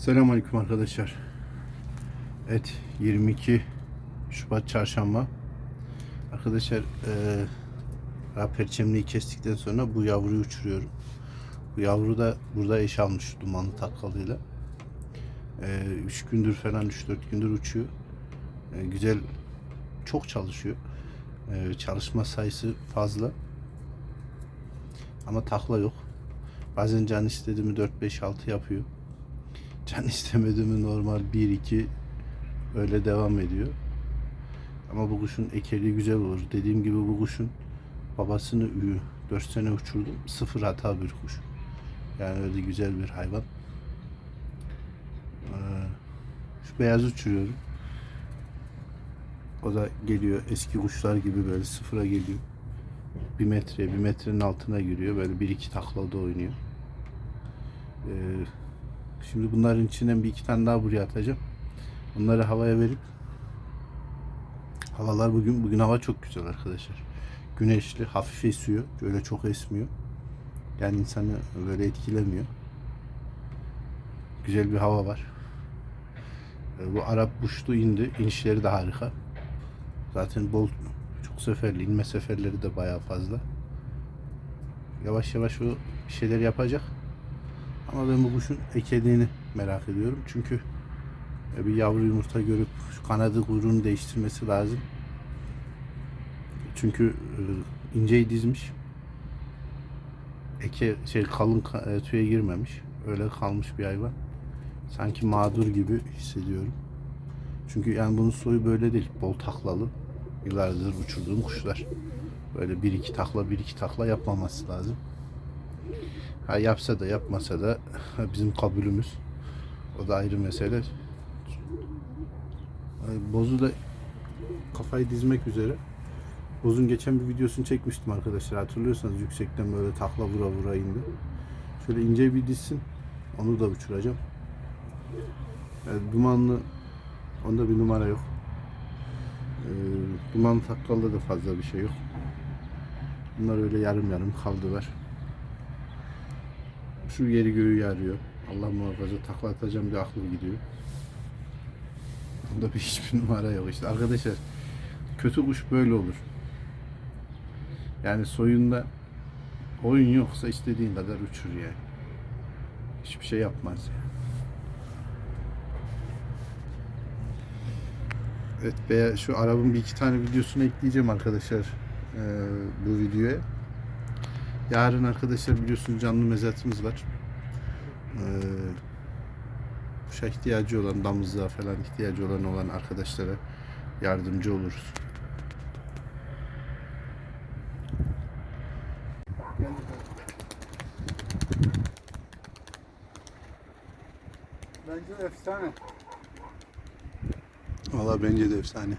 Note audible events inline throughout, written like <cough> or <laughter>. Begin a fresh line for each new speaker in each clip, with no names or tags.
Selamünaleyküm arkadaşlar. Evet 22 Şubat Çarşamba. Arkadaşlar eee perçemliği kestikten sonra bu yavruyu uçuruyorum. Bu yavru da burada eş almış dumanlı takkalıyla. 3 gündür falan 3-4 gündür uçuyor. Eee, güzel çok çalışıyor. Eee, çalışma sayısı fazla. Ama takla yok. Bazen can istedi mi 4-5-6 yapıyor. Can istemedi mi normal 1-2 öyle devam ediyor. Ama bu kuşun ekeli güzel olur. Dediğim gibi bu kuşun babasını 4 sene uçurdum. Sıfır hata bir kuş. Yani öyle güzel bir hayvan. Ee, Şu beyaz uçuruyorum. O da geliyor eski kuşlar gibi böyle sıfıra geliyor. Bir metre, bir metrenin altına giriyor. Böyle bir iki taklada oynuyor. Ee, Şimdi bunların içinden bir iki tane daha buraya atacağım. Bunları havaya verip havalar bugün bugün hava çok güzel arkadaşlar. Güneşli, hafif esiyor. Öyle çok esmiyor. Yani insanı böyle etkilemiyor. Güzel bir hava var. Ee, Bu Arap buşlu indi. İnişleri de harika. Zaten bol çok seferli. inme seferleri de bayağı fazla. Yavaş yavaş o şeyler yapacak. Ama ben bu kuşun ekediğini merak ediyorum. Çünkü e, bir yavru yumurta görüp kanadı kuyruğunu değiştirmesi lazım. Çünkü e, inceyi dizmiş. Eke şey kalın ka- e, tüye girmemiş. Öyle kalmış bir hayvan. Sanki mağdur gibi hissediyorum. Çünkü yani bunun soyu böyle değil. Bol taklalı. Yıllardır uçurduğum kuşlar. Böyle bir iki takla bir iki takla yapmaması lazım. Ha yapsa da yapmasa da bizim kabulümüz. O da ayrı mesele. Bozu da kafayı dizmek üzere. Bozun geçen bir videosunu çekmiştim arkadaşlar. Hatırlıyorsanız yüksekten böyle takla vura vura indi. Şöyle ince bir dizsin. Onu da uçuracağım. Yani dumanlı onda bir numara yok. Ee, dumanlı taklalı da fazla bir şey yok. Bunlar öyle yarım yarım kaldılar. Şu yeri göğü yarıyor. Allah muhafaza takla atacağım diye aklım gidiyor. Bunda bir hiçbir numara yok işte. Arkadaşlar kötü kuş böyle olur. Yani soyunda oyun yoksa istediğin kadar uçur yani. Hiçbir şey yapmaz yani. Evet be, şu arabın bir iki tane videosunu ekleyeceğim arkadaşlar eee, bu videoya. Yarın arkadaşlar biliyorsunuz canlı mezatımız var. Ee, kuşa ihtiyacı olan, damızlığa falan ihtiyacı olan olan arkadaşlara yardımcı oluruz.
Bence efsane.
Valla bence de efsane.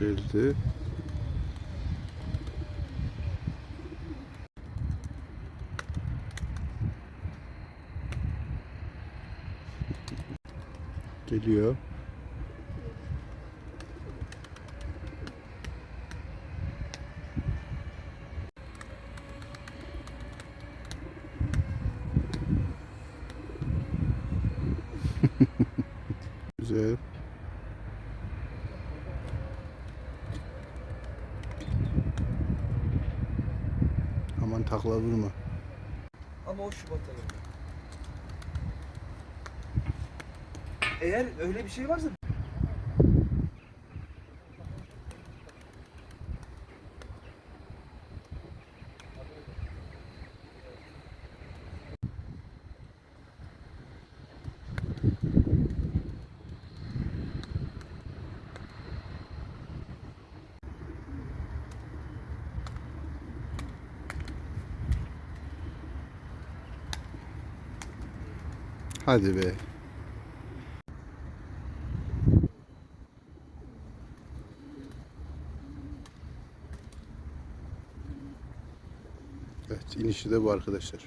Geldi. Geliyor. <laughs> Güzel. Aman takla vurma.
Ama o Şubat ayı. Eğer öyle bir şey varsa
Hadi be. Evet inişi de bu arkadaşlar.